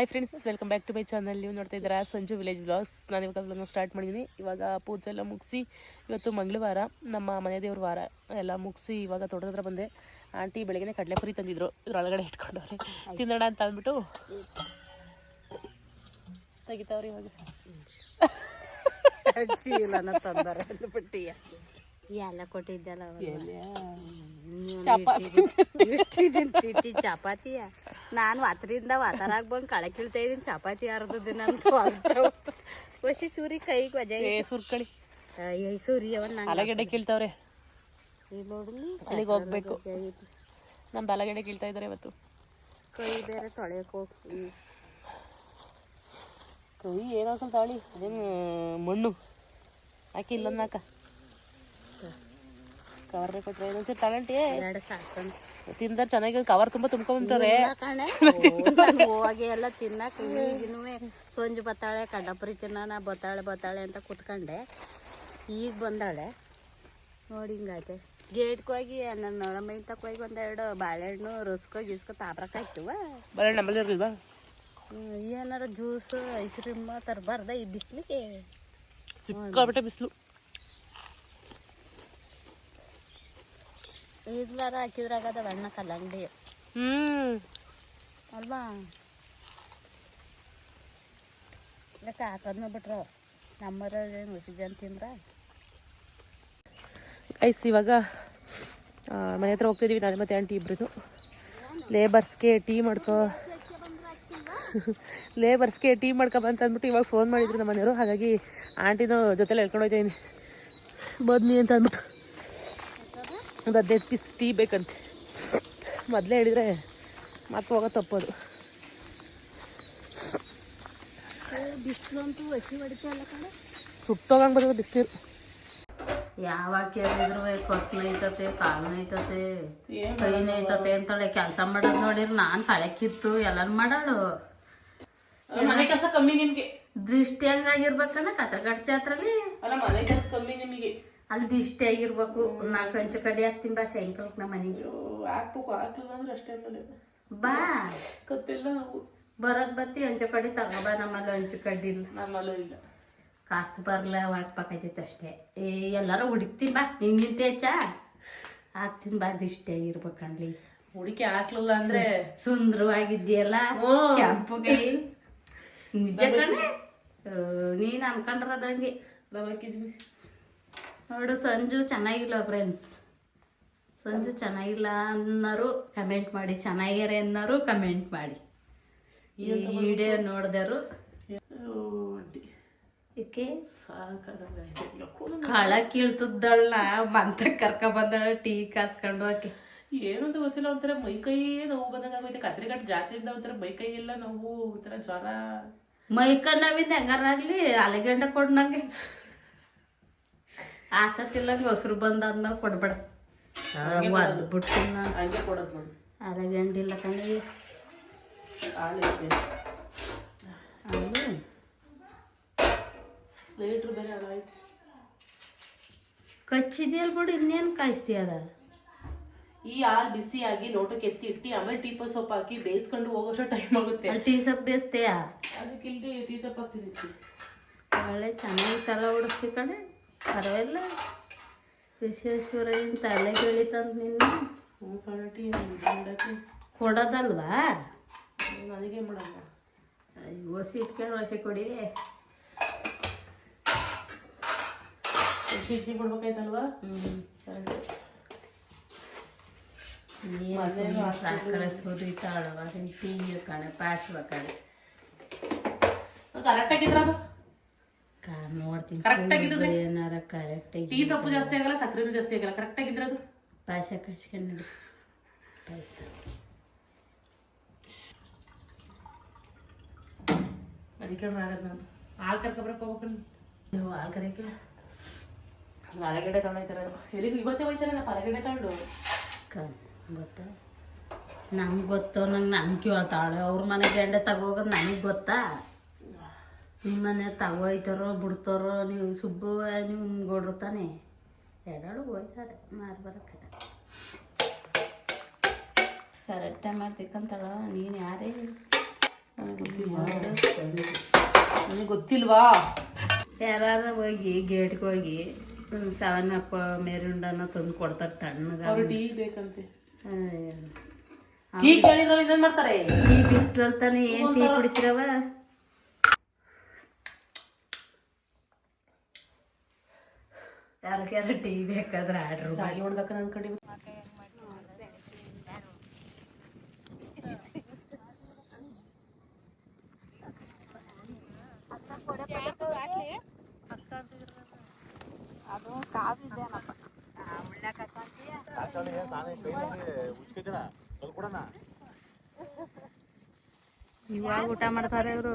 Hi friends welcome back to my channel ನೀವು ನೋಡ್ತಾ ಇದ್ದೀರಾ ಸಂಜು ವಿಲೇಜ್ ಬ್ಲಾಗ್ಸ್ ನಾನು ಇವಾಗ ವ್ಲಾಗ್ನ ಸ್ಟಾರ್ಟ್ ಮಾಡಿದ್ದೀನಿ ಇವಾಗ ಪೂಜೆ ಎಲ್ಲ ಮುಗಿಸಿ ಇವತ್ತು ಮಂಗಳವಾರ ನಮ್ಮ ಮನೆ ದೇವ್ರ ವಾರ ಎಲ್ಲ ಮುಗಿಸಿ ಇವಾಗ ತೋಟದ ಬಂದೆ. ಆಂಟಿ ಬೆಳಗ್ಗೆ ಕಡಲೆಪುರಿ ತಂದಿದ್ರು. ಇದ್ರೊಳಗಡೆ ಇಟ್ಕೊಂಡವ್ರೆ. ತಿನ್ನೋಣ ಅಂತ ಅಂದ್ಬಿಟ್ಟು ತೆಗಿತಾವ್ರಿ ಇವಾಗ. ಎಲ್ಲ ಕೊಟ್ಟಿದ್ದಲ್ಲ ಚಪಾತಿ. ನಾನು ಹತ್ತರಿಂದ ವಾತರಾಗ ಬಂದು ಕಳೆ ಕೀಳ್ತಾ ಇದೀನಿ ಚಪಾತಿ ಅರ್ಧ ದಿನ ಅಂತ. ಹೊಸಿ ಸೂರಿ ಕೈಗೆ ವಜೆ ಸುರ್ಕಳಿ ಅಯ್ಯ ಸೂರಿ ಅವನ್ ಅಲಗಡ್ಡೆ ಕೀಳ್ತಾವ್ರೆ. ಅಲ್ಲಿಗೆ ಹೋಗ್ಬೇಕು. ನಮ್ದು ಆಲೂಗಡ್ಡೆ ಕೀಳ್ತಾ ಇದ್ದಾರೆ ಇವತ್ತು. ಕೈ ಬೇರೆ ತೊಳೆಯಕ್ಕೆ ಹೋಗ್ತೀವಿ ಕೈ ಏನೋ ತಾಳಿ? ಅದೇನು ಮಣ್ಣು. ಹಾಕಿ ಇಲ್ಲನ್ನಾಕ ಕವರ್ ಕೊಟ್ರೆ ಒಂಚೂರು ತಗೊಂಡೆ ಎರಡು ಸಾಕು. ತಿಂದ ಚೆನ್ನಾಗಿ ಕವರ್ ತುಂಬ ತುಂಬ್ಕೊಂಡ್ಬಿಟ್ಟಾರೆ ಕಣೆ. ಹೋಗಿ ಎಲ್ಲ ತಿನ್ನಕ್ ಈಗಿನೂ ಸೊಂಜು ಬತ್ತಾಳೆ ಕಡ್ಡಪುರಿ ತಿನ್ನ ಬತ್ತಾಳೆ ಬತ್ತಾಳೆ ಅಂತ ಕುತ್ಕೊಂಡೆ. ಈಗ ಬಂದಾಳೆ. ನೋಡಿ ಹಿಂಗಾಯ್ತೆ. ಗೇಟ್ ಹೋಗಿ ನನ್ನ ನೊಳಮೈ ತಕ್ಕೋಗಿ ಹೋಗಿ ಒಂದೆರಡು ಬಾಳೆಹಣ್ಣು ರುಸ್ಕೊ ಗಿಸ್ಕೋ ತಾಬ್ರಕ್ಕಾಯ್ತವ ಇರಲಿಲ್ವಾ? ಏನಾರ ಜ್ಯೂಸ್ ಐಸ್ ಕ್ರೀಮ್ ತರಬಾರ್ದ ಈ ಬಿಸ್ಲಿಗೆ? ಸಿಕ್ಕಾಬಿಟ್ಟೆ ಬಿಸಿಲು. ಈಗ್ಲಾರ ಹಾಕಿದ್ರಾಗದ ಬಣ್ಣ ಕಲ್ಲಂಗಡಿ ಹ್ಮ್. ಅಲ್ವಾ? ಯಾಕೆ ಹಾಕೋದ್ನ ಬಿಟ್ರು? ನಮ್ಮರ ಏನು ಹುಸಿ ಜನ ತಿಂದ್ರ? ಐಸ್ ಇವಾಗ ಮನೆ ಹತ್ರ ಹೋಗ್ತಿದ್ದೀವಿ ನಾನು ಮತ್ತೆ ಆಂಟಿ ಇಬ್ರದು. ಲೇಬರ್ಸ್ಗೆ ಟೀ ಮಾಡ್ಕೊ ಲೇಬರ್ಸ್ಗೆ ಟೀ ಮಾಡ್ಕೊ ಬಂತ ಅಂದ್ಬಿಟ್ಟು ಇವಾಗ ಫೋನ್ ಮಾಡಿದ್ರು ನಮ್ಮ ಮನೆಯವರು. ಹಾಗಾಗಿ ಆಂಟಿನೂ ಜೊತೆಲಿ ಹೇಳ್ಕೊಂಡು ಹೋಯ್ತೀನಿ ಬದ್ನಿ ಅಂತ ಅಂದ್ಬಿಟ್ಟು. ಒಂದು ಹದಿನೈದು ಪೀಸ್ ಟೀ ಬೇಕಂತೆ. ಮೊದಲೇ ಹೇಳಿದರೆ ಮತ್ತೆ ಹೋಗೋ ತಪ್ಪೋದು ಬಿಸಿಲಂತೂ ಹಸಿ ಹೊಡಿತಲ್ಲ ಕಡೆ ಸುಟ್ಟೋಗಂಗೆ ಬರ್ತದೆ ಬಿಸಿನೀರು. ಯಾವಾಗ ಕೇಳಿದ್ರು ಕೊತ್ತು ನೈತತೆ ಕಾಲು ನೈತತೆ ಕೈ ನೈತತೆ ಅಂತೇಳಿ ಕೆಲಸ ಮಾಡೋದು ನೋಡಿರಿ ನಾನು ತಲೆ ಕಿತ್ತು ಎಲ್ಲಾನು ಮಾಡಾಳು. ಮನೆ ಕೆಲಸ ಕಮ್ಮಿ ನಿಮಗೆ. ದೃಷ್ಟಿ ಹಂಗಾಗಿರ್ಬೇಕಣ್ಣ ಕತ್ರಗಡ್ ಚಾತ್ರಲ್ಲಿ ಅಲ್ಲ ಮನೆ ಕೆಲಸ ಕಮ್ಮಿ ನಿಮಗೆ. ಅಲ್ಲಿ ಇಷ್ಟೇ ಆಗಿರ್ಬೇಕು. ನಾಲ್ಕು ಹಂಚು ಕಡೆ ಹಾಕ್ತೀನಿ ಬಾ ಸಾಯಂಕಾಲಕ್ಕೆ ನಮ್ಮ ಮನೆಗೆ. ಹಾಕ್ಬೇಕು ಹಾಕ್ಲಿಲ್ಲ ಅಂದ್ರೆ ಅಷ್ಟೇ ಬಾ. ಗೊತ್ತಿಲ್ಲ ನಾವು. ಬರೋದ್ ಬತ್ತಿ ಹಂಚು ಕಡೆ ತಗೋಬಾ ನಮ್ಮಲ್ಲಿ ಹಂಚು ಕಡ್ಡಿ ಇಲ್ಲ. ನಮ್ಮಲ್ಲೂ ಇಲ್ಲ. ಕಾಸ್ತ್ ಬರ್ಲ ಹಾಕ್ಬೇಕಾಯ್ತೈತೆ ಅಷ್ಟೇ. ಏ ಎಲ್ಲಾರು ಹುಡುಕ್ತೀನಿ ಬಾ. ನಿಂಗಿಂತ ಹೆಚ್ಚ ಹಾಕ್ತೀನಿ ಬಾ. ಇಷ್ಟೇ ಆಗಿರ್ಬೇಕಣ್ಲಿ ಹುಡುಕಿ ಹಾಕ್ಲಿಲ್ಲ ಅಂದ್ರೆ. ಕೆಂಪು ಕೈ. ನಿಜ ಕಣೆ? ನೀನು ಅನ್ಕೊಂಡ್ರದಂಗೆ. ನೋಡು ಸಂಜು ಚೆನ್ನಾಗಿಲ್ಲ ಫ್ರೆಂಡ್ಸ್ ಸಂಜು ಚೆನ್ನಾಗಿಲ್ಲ ಅನ್ನೋರು ಕಮೆಂಟ್ ಮಾಡಿ ಚೆನ್ನಾಗ್ಯಾರೆ ಅನ್ನೋರು ಕಮೆಂಟ್ ಮಾಡಿ. ಈ ವಿಡಿಯೋ ನೋಡಿದರು ಇದಕ್ಕೆ ಕಳ ಕೀಳ್ತದ್ದಳ್ಳ ಬಂತ ಕರ್ಕ ಬಂದಳ ಟೀ ಕಾಸ್ಕೊಂಡು ಆಕೆ ಏನಂತ ಗೊತ್ತಿಲ್ಲ ಒಂಥರ ಮೈ ಕೈ ನೋವು ಬಂದಂಗ ಆಗೋಯ್ತು. ಕತ್ರಿಘಾಟ್ ಜಾತ್ರೆಯಿಂದ ಒಂಥರ ಮೈ ಕೈ ಎಲ್ಲ ನೋವು ಒಂಥರ ಜ್ವರ. ಮೈಕ ನೋವಿಂದ ಹೆಂಗಾರಾಗ್ಲಿ ಅಲೆಗಂಡ ಕೊಡ್ ನಂಗೆ ಆಸತ್ತಿಲ್ಲಂಗೆ ಹೊಸರು ಬಂದಾದ್ಮೇಲೆ ಕೊಡ್ಬೇಡ. ಒದ್ ಬಿಟ್ಟು ಹಂಗೆ ಕೊಡೋದು ನೋಡಿ ಅಲೆಗಂಡಿಲ್ಲ ಕಣಿ. ಕಚ್ಚಿದ್ಯಲ್ ಬಿಡು ಇನ್ನೇನು ಕಾಯಿಸ್ತೀಯ ಅದ? ಈ ಹಾಲು ಬಿಸಿಯಾಗಿ ಲೋಟಕ್ಕೆ ಎತ್ತಿ ಇಟ್ಟು ಆಮೇಲೆ ಟೀ ಸೊಪ್ಪು ಹಾಕಿ ಬೇಯಿಸ್ಕೊಂಡು ಹೋಗೋಷ್ಟು ಟೈಮ್ ಆಗುತ್ತೆ. ಟೀ ಸೊಪ್ಪು ಬೇಯಿಸ್ತೀಯ? ಅದಕ್ಕೆ ಇಲ್ಲಿ ಟೀ ಸೊಪ್ಪು ಹಾಕ್ತಿದ್ದೀವಿ ಒಳ್ಳೆ ಚೆನ್ನಾಗಿ ತಲೆ ಓಡಿಸ್ತಿ ಕಡೆ ಪರವಾಗಿಲ್ಲ. ವಿಶ್ವೇಶ್ವರ ತಲೆ ಕೇಳಿತಂತ ನಿನ್ನ. ಕೊಡೋದಲ್ವಾ? ನನಗೆ ಮಾಡಲ್ಲ ಅಯ್ಯೋ ಇಟ್ಕೊಂಡು ಹೊಸಿ ಕೊಡಿ ಶಿಶಿ ಕೊಡ್ಬೇಕಾಯ್ತಲ್ವಾ? ಸಕ್ಕರೆ ಸುರಿತಾಳವ ಟೀ ಕಣೆ ಪಾಶ್ವ ಕಣೆ. ಕರೆಕ್ಟಾಗಿದ್ರ ಅದು? ನೋಡ್ತೀನಿ ಕರೆಕ್ಟ್ ಆಗಿದ್ರೆ? ಏನಾರ ಕರೆಕ್ಟ್ ಟೀ ಸೊಪ್ಪು ಜಾಸ್ತಿ ಆಗಲ್ಲ ಸಕ್ಕರೆ ಜಾಸ್ತಿ ಆಗಲ್ಲ ಕರೆಕ್ಟ್ ಆಗಿದ್ರೆ ಅದು ಪಾಯಸ ನೋಡಿ. ಪಾಯಸ. ಅದಕ್ಕೆ ಮಾಡೋದು ನಾನು. ಹಾಲು ಕರ್ಕೊಬರಕ್ಕೆ ಹೋಗ್ಬೇಕು ನೀವು ಹಾಲು ಕರೆಯಕ್ಕೆ? ಅಲೆಗಡೆ ತಗೊಂಡೋಯ್ತಾರೆ ಎಲ್ಲಿಗೂ ಇವತ್ತೇ ಹೋಯ್ತಾರೆ ನಾನು ಅಲೆಗಡೆ ತಗೊಂಡು? ಕಾ ಗೊತ್ತಾ? ನಂಗೆ ಗೊತ್ತು ನಂಗೆ ನಂಗೆ ಕೇಳ್ತಾಳೆ. ಅವ್ರ ಮನೆ ಗಂಡ ತಗೋಗೋದು ನನಗೆ ಗೊತ್ತಾ? ನಿಮ್ಮ ಮನೆ ಐತಾರೋ ಬಿಡ್ತಾರೋ ನೀವು ಸುಬ್ಬ ನಿಮ್ಮ ಗೋಡ್ರು ತಾನೆ. ಎರಡಾಳು ಹೋಯ್ತಾರೆ ಮಾರಿ ಬರೋಕ್ಕೆ. ಕರೆಕ್ಟಾಗಿ ಮಾಡ್ತಿಕ್ಕಂತಾಳ ನೀನು ಯಾರೇ ನನಗೆ ಗೊತ್ತಿಲ್ವಾ? ಯಾರು ಹೋಗಿ ಗೇಟ್ಗೆ ಹೋಗಿ ಸೆವೆನ್ ಅಪ್ ಮೇರುಂಡನ ತಂದು ಕೊಡ್ತಾರೆ ತಣ್ಣಗ. ಅವ್ರು ಟೀ ಬೇಕಂತೆ. ಟೀ ಇನ್ನೇನ್ ಮಾಡ್ತಾರೆ? ಈ ಬಿಸ್ಟ್ರಲ್ಲಿ ತಾನೇ ಏನ್ ಟೀ ಕುಡಿತಿರವ? ಯಾರಿಗಾರ ಟೀ ಬೇಕಾದ್ರೆ ಆರ್ಡ್ರ್ ರಾಗಿ ಹೊಡ್ದಕ್ಕ ನನ್ನ ಕಡೆ ಇವಾಗ ಊಟ ಮಾಡ್ತಾರೆ ಇವರು.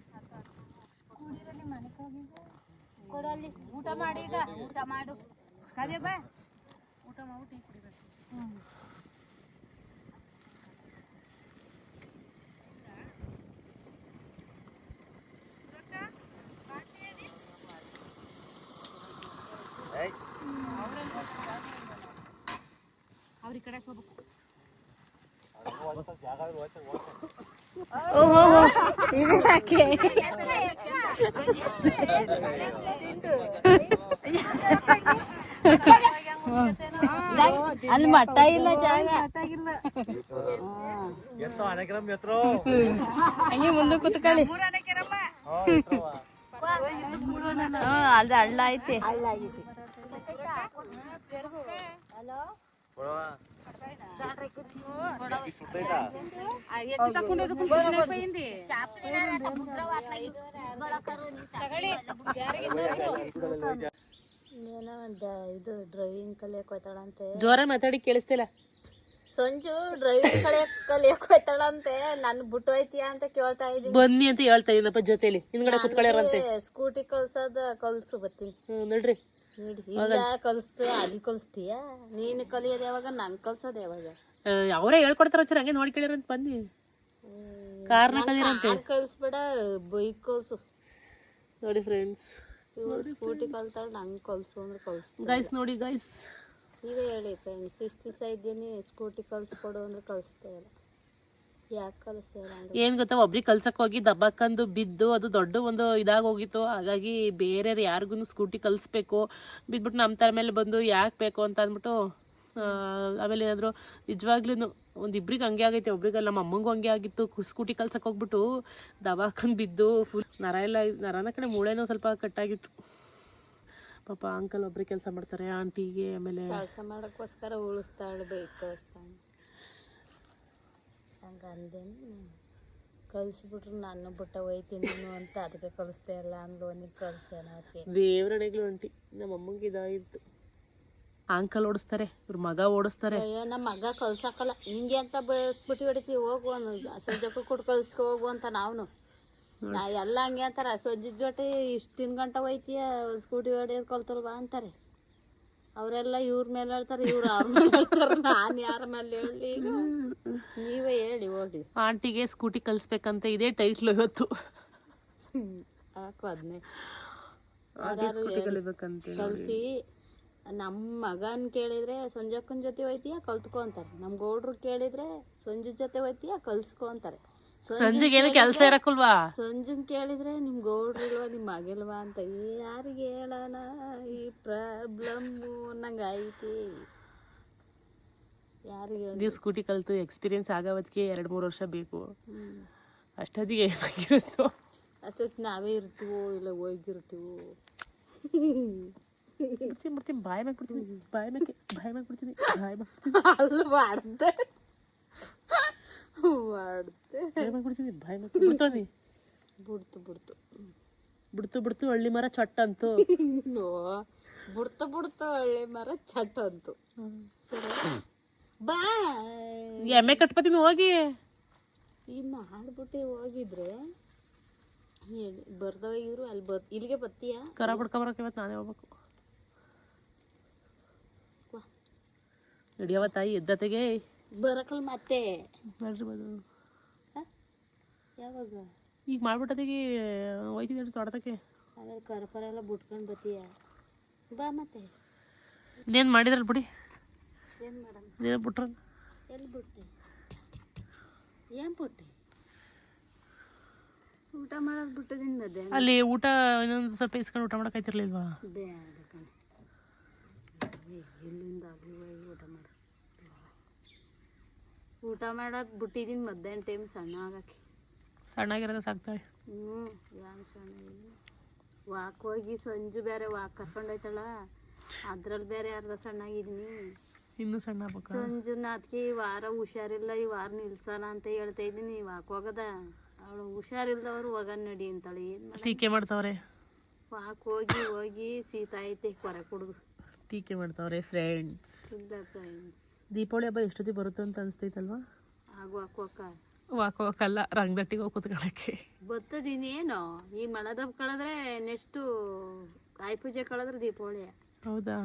ಊಟ ಮಾಡಿ ಈಗ. ಊಟ ಮಾಡು. ಕವೆ ಬಾ. ಊಟ ಮಾಡು ಟೀ ಅವ್ರ ಈ ಕಡೆ ಹೋಗ್ಬೇಕು ಓಹೋ ಇದು ಯಾಕೆ ಅಲ್ಲಿ ಮಟ್ಟ ಇಲ್ಲ ಜಾಗ ಹಂಗೆ ಮುಂದೆ ಕುತ್ಕೊಳ್ಳಿ ಅದು ಹಳ್ಳ ಐತಿ ಕುಂತಿದ್ನಪ್ಪ ಹಿಂದಿ ಏನೋ ಒಂದು ಇದು ಡ್ರೈವಿಂಗ್ ಕಲಿಯಕ್ ಹೋಯ್ತಾಳಂತೆ ಜೋರ ಮಾತಾಡಿ ಕೇಳಿಸ್ತಿಲ್ಲ. ಸಂಜು ಡ್ರೈವಿಂಗ್ ಕಲಿಯಕ್ ಕಲಿಯಕ್ ಹೋಯ್ತಾಳಂತೆ. ನನ್ ಬಿಟ್ಟು ಹೋಯ್ತೀಯ ಅಂತ ಕೇಳ್ತಾ ಇದ್ದೀನಿ ಬನ್ನಿ ಅಂತ ಹೇಳ್ತಾ ಇದ್ದೀನಪ್ಪ ಜೊತೆಲಿ. ಹಿಂದ್ಗಡೆ ಕುತ್ಕೊಳ್ಳಾರಂತೆ. ಸ್ಕೂಟಿ ಕಲ್ಸೋದ ಕಲ್ಸು ಬರ್ತೀನಿ ಹ್ಮ್ ನೋಡ್ರಿ. ನೀಡಿ ಇಲ್ಲ ಕಲಿಸ್ತು ಅಲ್ಲಿ ಕಲಿಸ್ತೀಯ? ನೀನು ಕಲಿಯೋದು ಯಾವಾಗ? ನಂಗೆ ಕಲ್ಸೋದು ಯಾವಾಗ? ಅವರೇ ಹೇಳ್ಕೊಡ್ತಾರ ಚರ ಹಂಗೆ ನೋಡಿ ಕೇಳಿರಂತ ಬನ್ನಿ. ಕಾರ್ನ ಕಲಿರಂತ ಕಲ್ಸ್ಬೇಡ ಬೈಕ್ ಕಲ್ಸು. ನೋಡಿ ಫ್ರೆಂಡ್ಸ್ ಸ್ಕೂಟಿ ಕಲ್ತಾಳ ನಂಗೆ ಕಲ್ಸು ಅಂದ್ರೆ ಕಲ್ಸು ಗೈಸ್ ನೋಡಿ ಗೈಸ್ ನೀವೇ ಹೇಳಿ ಫ್ರೆಂಡ್ಸ್ ಇಷ್ಟು ದಿವಸ ಇದ್ದೀನಿ ಸ್ಕೂಟಿ ಕಲ್ಸ್ಕೊಡು ಅಂದ್ರೆ ಕಲಿಸ್ತಾ ಇಲ್ಲ ಯಾಕೆ ಕಲಿಸ್ತಾ ಇಲ್ಲ ಅಂದ್ರೆ ಏನ್ ಗೊತ್ತಾ ಒಬ್ರಿಗೆ ಕಲ್ಸಕ್ ಹೋಗಿ ದಬ್ಬಕ್ಕಂದು ಬಿದ್ದು ಅದು ದೊಡ್ಡ ಒಂದು ಇದಾಗ ಹೋಗಿತ್ತು. ಹಾಗಾಗಿ ಬೇರೆ ಯಾರಿಗೂ ಸ್ಕೂಟಿ ಕಲಿಸ್ಬೇಕು. ಬಿದ್ಬಿಟ್ಟು ನಮ್ಮ ತರ ಮೇಲೆ ಬಂದು ಯಾಕೆ ಬೇಕು ಅಂತ ಅಂದ್ಬಿಟ್ಟು ಆಮೇಲೆ ಏನಾದ್ರು ನಿಜವಾಗ್ಲೂ ಒಂದು ಇಬ್ರಿಗೆ ಹಂಗೆ ಆಗೈತೆ ಒಬ್ರಿಗೆ ನಮ್ಮ ಅಮ್ಮಂಗೂ ಹಂಗೆ ಆಗಿತ್ತು. ಸ್ಕೂಟಿ ಕಲ್ಸಕ್ ಹೋಗ್ಬಿಟ್ಟು ದಬಾಕಂದು ಬಿದ್ದು ಫುಲ್ ನರ ಎಲ್ಲ ನರನ ಕಡೆ ಮೂಳೆನೂ ಸ್ವಲ್ಪ ಕಟ್ಟಾಗಿತ್ತು. ಪಾಪ ಅಂಕಲ್ ಒಬ್ರಿಗೆ ಕೆಲಸ ಮಾಡ್ತಾರೆ ಆಂಟಿಗೆ ಆಮೇಲೆ ಕೆಲಸ ಮಾಡೋಕ್ಕೋಸ್ಕರ ಉಳಿಸ್ತಾಳೆ ಬೈಕ್ ಹಂಗೆ ಅಂದೇನು ಕಲಿಸ್ಬಿಟ್ರು ನಾನು ಬಿಟ್ಟ ಒಯ್ತೀನಿ ಅಂತ ಅದಕ್ಕೆ ಕಲಿಸ್ತಾ ಇಲ್ಲ ಅಂದ್ಲು ಅವನಿಗೆ ಕಲಿಸೋಣ ಅದಕ್ಕೆ ದೇವರಣೆಗಳು ಒಂಟಿ ನಮ್ಮ ಅಮ್ಮಂಗೆ ಇದಾಗಿತ್ತು. ಅಂಕಲ್ ಓಡಿಸ್ತಾರೆ ಇವ್ರ ಮಗ ಓಡಿಸ್ತಾರೆ. ಅಯ್ಯೋ ನಮ್ಮ ಮಗ ಕಲ್ಸಕ್ಕಲ್ಲ. ಹಿಂಗೆ ಅಂತ ಬಿಟ್ಟು ಹೊಡಿತೀವಿ ಹೋಗು ಅನ್ನು ಸಜ್ಜಕ್ಕೂ ಕೊಟ್ಟು ಕಲ್ಸ್ಕೊ ಹೋಗು ಅಂತ ನಾವು ಎಲ್ಲ ಹಂಗೆ ಅಂತಾರೆ ಸಜ್ಜದ ಜೊತೆ ಇಷ್ಟು ತಿನ್ ಗಂಟೆ ಹೋಯ್ತೀಯ ಸ್ಕೂಟಿ ಹೊಡಿಯೋದು ಕಲ್ತಲ್ವಾ ಅಂತಾರೆ. ಅವರೆಲ್ಲ ಇವ್ರ ಮೇಲೆ ಹೇಳ್ತಾರೆ ಇವ್ರ ಅವ್ರ ಮೇಲೆ ಹೇಳ್ತಾರೆ ನಾನು ಯಾರ ಮೇಲೆ ಹೇಳಿ ಈಗ. ನೀವೇ ಹೇಳಿ ಹೋಗಿ. ಆಂಟಿಗೆ ಸ್ಕೂಟಿ ಕಲ್ಸ್ಬೇಕಂತ ಇದೇ ಟೈಟ್ಲ್ ಇವತ್ತು. ಹಾಕು ಅದನ್ನೇ ಸ್ಕೂಟಿ ಕಲಿಬೇಕಂತ ಕಲ್ಸಿ. ನಮ್ಮ ಮಗನ್ ಕೇಳಿದ್ರೆ ಸಂಜಕ್ಕನ ಜೊತೆ ಹೋಯ್ತೀಯ? ಕಲ್ತ್ಕೊ ಅಂತಾರೆ. ನಮ್ಮ ಗೌಡ್ರು ಕೇಳಿದ್ರೆ ಸಂಜು ಜೊತೆ ಹೋಯ್ತೀಯಾ? ಕಲ್ಸ್ಕೊ ಅಂತಾರೆ. ಸಂಜೆಗೆ ಏನು ಕೆಲಸ ಇರಕ್ಕಲ್ವಾ ಸಂಜೆ ಕೇಳಿದ್ರೆ ನಿಮ್ ಗೌಡ್ರು ಇಲ್ವಾ ನಿಮ್ ಮಗಿಲ್ವಾ ಅಂತ ಯಾರಿಗೆ ಹೇಳೋಣ ಈ ಪ್ರಾಬ್ಲಮ್ ನಂಗೆ ಐತಿ ಯಾರಿಗೆ ನೀವು ಸ್ಕೂಟಿ ಕಲಿತು ಎಕ್ಸ್ಪೀರಿಯನ್ಸ್ ಆಗೋವತ್ತಿಗೆ ಎರಡು ಮೂರು ವರ್ಷ ಬೇಕು. ಅಷ್ಟೊತ್ತಿಗೆ ಏನಾಗಿರುತ್ತೋ? ಅಷ್ಟೊತ್ತು ನಾವೇ ಇರ್ತೀವೋ ಇಲ್ಲ ಹೋಗಿರ್ತೀವೋ? ಬಿಡ್ತೀನಿ ಬಾಯಿ ಬಿಡ್ತೀನಿ ಬಾಯಿ ಬಾಯ್ ಬಾಯಿ ಮ್ಯಾಗ ಬಿಡ್ತೀನಿ ಬಾಯಿ ಅಲ್ಲಿ ಮಾಡ್ದೆ ಮಾಡ್ದೆ. ಬಿಡ್ತೀನಿ ಬಿಡ್ತು ಬಿಡ್ತು ಬಿಡ್ತು. ಬಿಡ್ತು ಹಳ್ಳಿ ಮರ ಚಟ್ ಅಂತು. ಬಿಡ್ತು ಬಿಡ್ತು ಹಳ್ಳಿ ಮರ ಚಟ್ ಅಂತು. ಬಾ ಎಮ್ಮೆ ಕಟ್ಪತೀನಿ ಹೋಗಿ. ಈ ಮಾಡ್ಬಿಟ್ಟೆ ಹೋಗಿದ್ರೆ ಬರ್ದಾಗ ಇವ್ರು ಅಲ್ಲಿ ಬರ್ ಇಲ್ಲಿಗೆ ಬತ್ತೀಯ ಕರ ಬಿಡ್ಕೊಬರಕ್ಕೆ ಇವತ್ತು ನಾನೇ ಹೋಗ್ಬೇಕು. ವಾ. ಹಿಡಿಯವ ತಾಯಿ ಎದ್ದತೆಗೆ. ಬರಕಲ್ ಮತ್ತೆ. ಬರ್ರಿ ಬದು ಯಾವಾಗ? ಈಗ ಮಾಡ್ಬಿಟ್ಟದಿಗೆ ಹೋಯ್ತಿದ್ದೆ ತೋಟದಕ್ಕೆ. ಆಮೇಲೆ ಕರ್ಪರ ಎಲ್ಲ ಬಿಟ್ಕೊಂಡು ಬತ್ತೀಯ? ಬಾ ಮತ್ತೆ. ಇನ್ನೇನು ಮಾಡಿದ್ರಲ್ಲ ಬಿಡಿ. ಏನು ಮಾಡಮ್ಮ ನೀನು ಬಿಟ್ರ? ಎಲ್ಲಿ ಬಿಟ್ಟೆ? ಏನು ಬಿಟ್ಟೆ? ಊಟ ಮಾಡೋದು ಬಿಟ್ಟದಿಂದ ಮಧ್ಯಾಹ್ನ? ಅಲ್ಲಿ ಊಟ ಇನ್ನೊಂದು ಸ್ವಲ್ಪ ಇಸ್ಕೊಂಡು ಊಟ ಮಾಡೋಕ್ಕಾಯ್ತಿರ್ಲಿಲ್ವಾ ಬೇಡ ಕಣೆ. ಎಲ್ಲಿಂದ ಆಗಲಿ ಊಟ ಮಾಡು ಊಟ ಮಾಡೋದು ಬಿಟ್ಟಿದ್ದೀನಿ ಮಧ್ಯಾಹ್ನ ಟೈಮ್ ಸಣ್ಣ ಆಗಕ್ಕೆ ಸಣ್ಣಾಗಿರೋದು ಸಾಕ್ತಾಳೆ. ಹ್ಞೂ ಯಾವ ಸಣ್ಣ ವಾಕ್ ಹೋಗಿ ಸಂಜು ಬೇರೆ ವಾಕ್ ಕರ್ಕೊಂಡೋಯ್ತಾಳ. ಅದ್ರಲ್ಲಿ ಬೇರೆ ಅರ್ಧ ಸಣ್ಣಾಗಿದ್ದೀನಿ ಇನ್ನೂ ಸಣ್ಣ ಸಂಜು ನಾತ್ಕಿ ಈ ವಾರ ಹುಷಾರಿಲ್ಲ ಈ ವಾರ ನಿಲ್ಸಲ್ಲ ಅಂತ ಹೇಳ್ತಾ ಇದ್ದೀನಿ ವಾಕ್ ಹೋಗದ. ಅವಳು ಹುಷಾರಿಲ್ದವ್ರು ಹೋಗನ್ ನಡಿ ಅಂತಾಳೆ. ಏನು ಟೀಕೆ ಮಾಡ್ತಾವ್ರೆ? ವಾಕ್ ಹೋಗಿ ಹೋಗಿ ಶೀತ ಐತೆ ಕೊರೆ ಕುಡ್ದು. ಟೀಕೆ ಮಾಡ್ತಾವ್ರೆ ಫ್ರೆಂಡ್ಸ್ ಇಲ್ಲ ಫ್ರೆಂಡ್ಸ್ ದೀಪಾವಳಿ ಹಬ್ಬ ಎಷ್ಟೊತ್ತಿಗೆ ಬರುತ್ತೆ ಅಂತ ಅನಿಸ್ತೈತಲ್ವಾ? ಆಗ ವಾಕ್ ಹೋಗ ವಾಕ್ ಹೋಗಕ್ಕಲ್ಲ ರಂಗದಟ್ಟಿಗೆ ಹೋಗಿ ಕೂತ್ಕೊಳ್ಳೋಕ್ಕೆ ಬರ್ತದಿನೇನೋ ಈ ಮಳದಬ್ಬ ಕಳೆದ್ರೆ ನೆಕ್ಸ್ಟು ಕಾಯಿ ಪೂಜೆ ಕಳೆದ್ರೆ ದೀಪಾವಳಿ ಹೌದಾ?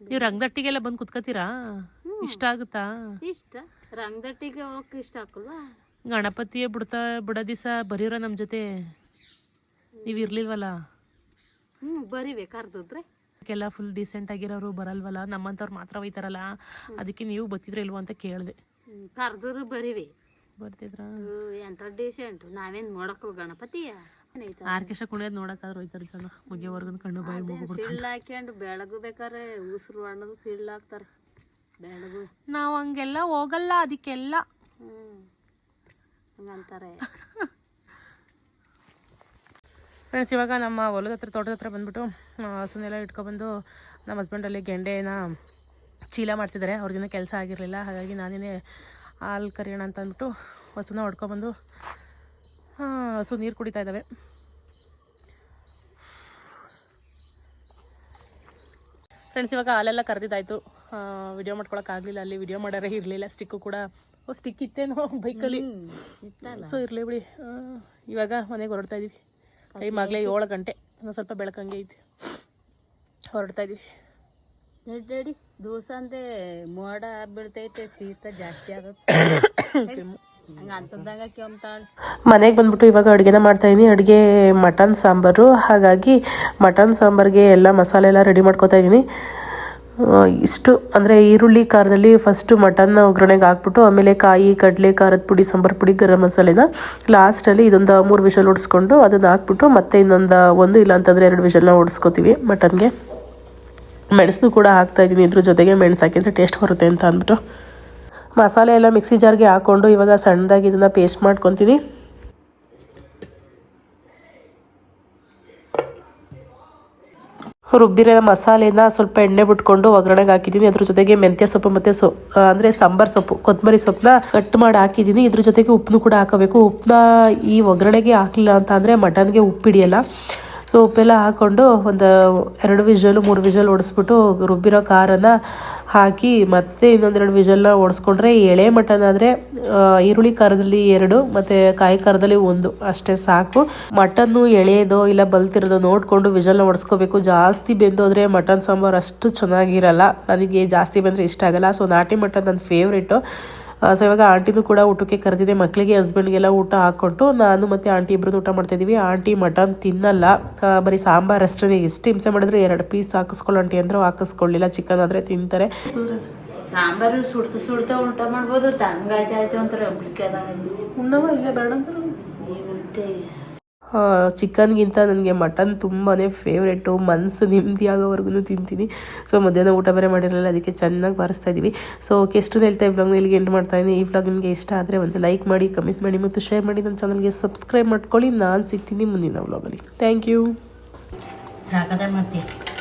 ನೀವು ರಂಗದಟ್ಟಿಗೆಲ್ಲ ಬಂದು ಕುತ್ಕೋತೀರಾ? ಇಷ್ಟ ಆಗುತ್ತಾ? ಇಷ್ಟ. ರಂಗದಟ್ಟಿಗೆ ಹೋಗಕ್ಕೆ ಇಷ್ಟ ಹಾಕಲ್ವಾ ಗಣಪತಿಯೇ ಬಿಡ್ತಾ ಬಿಡೋ ದಿವಸ ಬರೀರ ನಮ್ಮ ಜೊತೆ. ನೀವು ಇರ್ಲಿಲ್ವಲ್ಲ? ಹ್ಞೂ ಬರಿಬೇಕು ಕರ್ದಿದ್ರೆ ಎಲ್ಲ ಫುಲ್ ಡೀಸೆಂಟ್ ಆಗಿರೋರು ಬರಲ್ವಲ್ಲ? ನಮ್ಮಂಥವ್ರು ಮಾತ್ರ ಒಯ್ತಾರಲ್ಲ? ಅದಕ್ಕೆ ನೀವು ಬತ್ತಿದ್ರೆ ಇಲ್ವೋ ಅಂತ ಕೇಳಿದೆ. ಕರ್ದ್ರು ಬರೀವಿ. ಬರ್ತಿದ್ರ? ಎಂಥ ಡೀಸೆಂಟ್ ನಾವೇನು ನೋಡಕ್ ಗಣಪತಿ? ಆರ್ಕೆಸ್ಟ್ರಾ ಕುಣಿಯೋದು ನೋಡಕ್ಕಾದ್ರೆ ಹೋಯ್ತಾರೆ ಜನ. ಮುಗಿಯೋವರೆಗೂ ಕಣ್ಣು ಬಾಯಿ ಮುಗಿ ಸಿಳ್ಳು ಹಾಕ್ಯಂಡು ಬೆಳಗು ಬೇಕಾರೆ ಉಸಿರು ಹಣ್ಣದು ಸಿಳ್ಳು ಹಾಕ್ತಾರೆ. ಬೆಳಗು. ನಾವು ಹಂಗೆಲ್ಲ ಹೋಗಲ್ಲ ಅದಕ್ಕೆಲ್ಲ. ಹ್ಞೂ ಹಂಗಂತಾರೆ. ಫ್ರೆಂಡ್ಸ್ ಇವಾಗ ನಮ್ಮ ಹೊಲದ ಹತ್ರ ತೋಟದ ಹತ್ರ ಬಂದುಬಿಟ್ಟು ಹಸುನೆಲ್ಲ ಇಟ್ಕೊಬಂದು ನಮ್ಮ ಹಸ್ಬೆಂಡಲ್ಲಿ ಗೆಂಡೆನ ಚೀಲ ಮಾಡ್ತಿದ್ದಾರೆ. ಅವ್ರಿಗಿನ್ನ ಕೆಲಸ ಆಗಿರಲಿಲ್ಲ. ಹಾಗಾಗಿ ನಾನೇ ಹಾಲು ಕರಿಯೋಣ ಅಂತ ಅಂದ್ಬಿಟ್ಟು ಹಸುನ ಹೊಡ್ಕೊಬಂದು ಆ, ಹಸು ನೀರು ಕುಡಿತಾ ಇದ್ದಾವೆ. ಫ್ರೆಂಡ್ಸ್ ಇವಾಗ ಹಾಲೆಲ್ಲ ಕರೆದಿದ್ದಾಯಿತು. ವಿಡಿಯೋ ಮಾಡ್ಕೊಳಕ್ಕಾಗಲಿಲ್ಲ ಅಲ್ಲಿ ವಿಡಿಯೋ ಮಾಡೋರೇ ಇರಲಿಲ್ಲ. ಸ್ಟಿಕ್ಕು ಕೂಡ ಓ ಸ್ಟಿಕ್ ಇತ್ತೇನೋ ಬೈಕಲ್ಲಿ. ಸೊ ಇರಲಿ ಬಿಡಿ. ಇವಾಗ ಮನೆಗೆ ಹೊರಡ್ತಾ ಇದೀವಿ. ಟೈಮ್ ಆಗಲೇ ಏಳು ಗಂಟೆ. ಇನ್ನೂ ಸ್ವಲ್ಪ ಬೆಳಕಂಗೆ ಐತಿ. ಹೊರಡ್ತಾ ಇದೀವಿ. ನಡಿ ದೋಸ ಅಂದ್ರೆ ಮೋಡ ಬೀಳ್ತೈತೆ ಶೀತ ಜಾಸ್ತಿ ಆಗುತ್ತೆ. ಮನೆಗೆ ಬಂದ್ಬಿಟ್ಟು ಇವಾಗ ಅಡುಗೆನ ಮಾಡ್ತಾ ಇದ್ದೀನಿ ಅಡುಗೆ ಮಟನ್ ಸಾಂಬಾರು. ಹಾಗಾಗಿ ಮಟನ್ ಸಾಂಬಾರಿಗೆ ಎಲ್ಲ ಮಸಾಲೆ ಎಲ್ಲ ರೆಡಿ ಮಾಡ್ಕೋತಾ ಇದ್ದೀನಿ ಇಷ್ಟು. ಅಂದರೆ ಈರುಳ್ಳಿ ಖಾರದಲ್ಲಿ ಫಸ್ಟು ಮಟನ್ನ ಒಗ್ಗರಣೆಗೆ ಹಾಕ್ಬಿಟ್ಟು, ಆಮೇಲೆ ಕಾಯಿ, ಕಡಲೆ, ಖಾರದ ಪುಡಿ, ಸಾಂಬಾರು ಪುಡಿ, ಗರಂ ಮಸಾಲೆನ ಲಾಸ್ಟಲ್ಲಿ ಇದೊಂದು ಮೂರು ವಿಷಲ್ ಓಡಿಸ್ಕೊಂಡು ಅದನ್ನು ಹಾಕ್ಬಿಟ್ಟು ಮತ್ತೆ ಇನ್ನೊಂದು ಒಂದು ಇಲ್ಲ ಅಂತಂದರೆ ಎರಡು ವಿಷಲ್ನ ಓಡಿಸ್ಕೋತೀವಿ ಮಟನ್ಗೆ ಮೆಣಸು ಕೂಡ ಹಾಕ್ತಾ ಇದ್ದೀನಿ ಇದ್ರ ಜೊತೆಗೆ ಮೆಣಸು ಹಾಕಿದ್ರೆ ಟೇಸ್ಟ್ ಬರುತ್ತೆ ಅಂತ ಅಂದ್ಬಿಟ್ಟು. ಮಸಾಲೆ ಎಲ್ಲ ಮಿಕ್ಸಿ ಜಾರ್ಗೆ ಹಾಕ್ಕೊಂಡು ಇವಾಗ ಸಣ್ಣದಾಗಿ ಇದನ್ನು ಪೇಸ್ಟ್ ಮಾಡ್ಕೊತೀನಿ. ರುಬ್ಬಿರೋ ಮಸಾಲೆನ ಸ್ವಲ್ಪ ಎಣ್ಣೆ ಬಿಟ್ಕೊಂಡು ಒಗ್ಗರಣೆಗೆ ಹಾಕಿದ್ದೀನಿ. ಅದ್ರ ಜೊತೆಗೆ ಮೆಂತ್ಯ ಸೊಪ್ಪು ಮತ್ತು ಸೊ ಅಂದರೆ ಸಾಂಬಾರ್ ಸೊಪ್ಪು ಕೊತ್ತಂಬರಿ ಸೊಪ್ಪನ್ನ ಕಟ್ ಮಾಡಿ ಹಾಕಿದ್ದೀನಿ. ಇದ್ರ ಜೊತೆಗೆ ಉಪ್ಪನ್ನು ಕೂಡ ಹಾಕಬೇಕು. ಉಪ್ಪನ್ನ ಈ ಒಗ್ಗರಣೆಗೆ ಹಾಕಲಿಲ್ಲ ಅಂತ ಅಂದರೆ ಮಟನ್ಗೆ ಉಪ್ಪು ಹಿಡಿಯಲ್ಲ. ಸೊ ಉಪ್ಪೆಲ್ಲ ಹಾಕ್ಕೊಂಡು ಒಂದು ಎರಡು ವಿಷಲು ಮೂರು ವಿಷಲ್ ಹೊಡಿಸ್ಬಿಟ್ಟು ರುಬ್ಬಿರೋ ಖಾರನ ಹಾಕಿ ಮತ್ತೆ ಇನ್ನೊಂದೆರಡು ವಿಷಲ್ನ ಓಡಿಸ್ಕೊಂಡ್ರೆ ಎಳೆ ಮಟನ್ ಆದರೆ ಈರುಳ್ಳಿ ಖಾರದಲ್ಲಿ ಎರಡು, ಮತ್ತು ಕಾಯಿ ಖಾರದಲ್ಲಿ ಒಂದು. ಅಷ್ಟೇ ಸಾಕು. ಮಟನ್ನು ಎಳೆಯೋದೋ ಇಲ್ಲ ಬಲ್ತಿರೋದೋ ನೋಡಿಕೊಂಡು ವಿಷಲ್ನ ಓಡಿಸ್ಕೋಬೇಕು. ಜಾಸ್ತಿ ಬೆಂದೋದ್ರೆ ಮಟನ್ ಸಾಂಬಾರು ಅಷ್ಟು ಚೆನ್ನಾಗಿರಲ್ಲ. ನನಗೆ ಜಾಸ್ತಿ ಬಂದರೆ ಇಷ್ಟ ಆಗಲ್ಲ. ಸೊ ನಾಟಿ ಮಟನ್ ನನ್ನ ಫೇವ್ರೇಟು ಸೊ ಇವಾಗ ಆಂಟಿನೂ ಕೂಡ ಊಟಕ್ಕೆ ಕರೆದಿದೆ. ಮಕ್ಕಳಿಗೆ ಹಸ್ಬೆಂಡ್ಗೆಲ್ಲ ಊಟ ಹಾಕ್ಕೊಟ್ಟು ನಾನು ಮತ್ತು ಆಂಟಿ ಇಬ್ಬರದ್ದು ಊಟ ಮಾಡ್ತಾಯಿದ್ದೀವಿ ಆಂಟಿ ಮಟನ್ ತಿನ್ನಲ್ಲ. ಬರೀ ಸಾಂಬಾರು ಅಷ್ಟೇ ಎಷ್ಟು ಹಿಂಸೆ ಮಾಡಿದ್ರು ಎರಡು ಪೀಸ್ ಹಾಕಿಸ್ಕೊಳ್ಳೋ ಆಂಟಿ ಅಂದರು ಹಾಕಿಸ್ಕೊಳ್ಳಿಲ್ಲ ಚಿಕನ್ ಆದರೆ ತಿಂತಾರೆ. ಸಾಂಬಾರು ಸುಡ್ತು ಸುಡ್ತಾ ಊಟ ಮಾಡ್ಬೋದು. ತಣ್ಣಗಾಯ್ತು ಆಯ್ತು ಅಂತಾರೆ ಉಣ್ಣವ ಇಲ್ಲ ಬೇಡ ಮತ್ತೆ ಚಿಕನ್ಗಿಂತ ನನಗೆ ಮಟನ್ ತುಂಬಾ ಫೇವ್ರೇಟು ಮನಸ್ಸು ನೆಮ್ಮದಿ ಆಗೋವರೆಗೂ ತಿಂತೀನಿ. ಸೊ ಮಧ್ಯಾಹ್ನ ಊಟ ಬೇರೆ ಮಾಡಿರಲಿಲ್ಲ, ಅದಕ್ಕೆ ಚೆನ್ನಾಗಿ ಬಾರಿಸ್ತಾ ಇದ್ದೀವಿ ಸೊ ಓಕೆ ಎಷ್ಟು ಹೇಳ್ತಾ ಈ ಇಲ್ಲಿಗೆ ಎಂಡ್ ಮಾಡ್ತಾ ಇದ್ದೀನಿ ಈ ಬ್ಲಾಗ್ ನಿಮಗೆ ಇಷ್ಟ ಆದರೆ ಒಂದು ಲೈಕ್ ಮಾಡಿ ಕಮೆಂಟ್ ಮಾಡಿ ಮತ್ತು ಶೇರ್ ಮಾಡಿ. ನನ್ನ ಚಾನಲ್ಗೆ ಸಬ್ಸ್ಕ್ರೈಬ್ ಮಾಡ್ಕೊಳ್ಳಿ. ನಾನು ಸಿಗ್ತೀನಿ ಮುಂದಿನ ಬ್ಲಾಗಲ್ಲಿ ಥ್ಯಾಂಕ್ ಯು ಮಾಡ್ತೀನಿ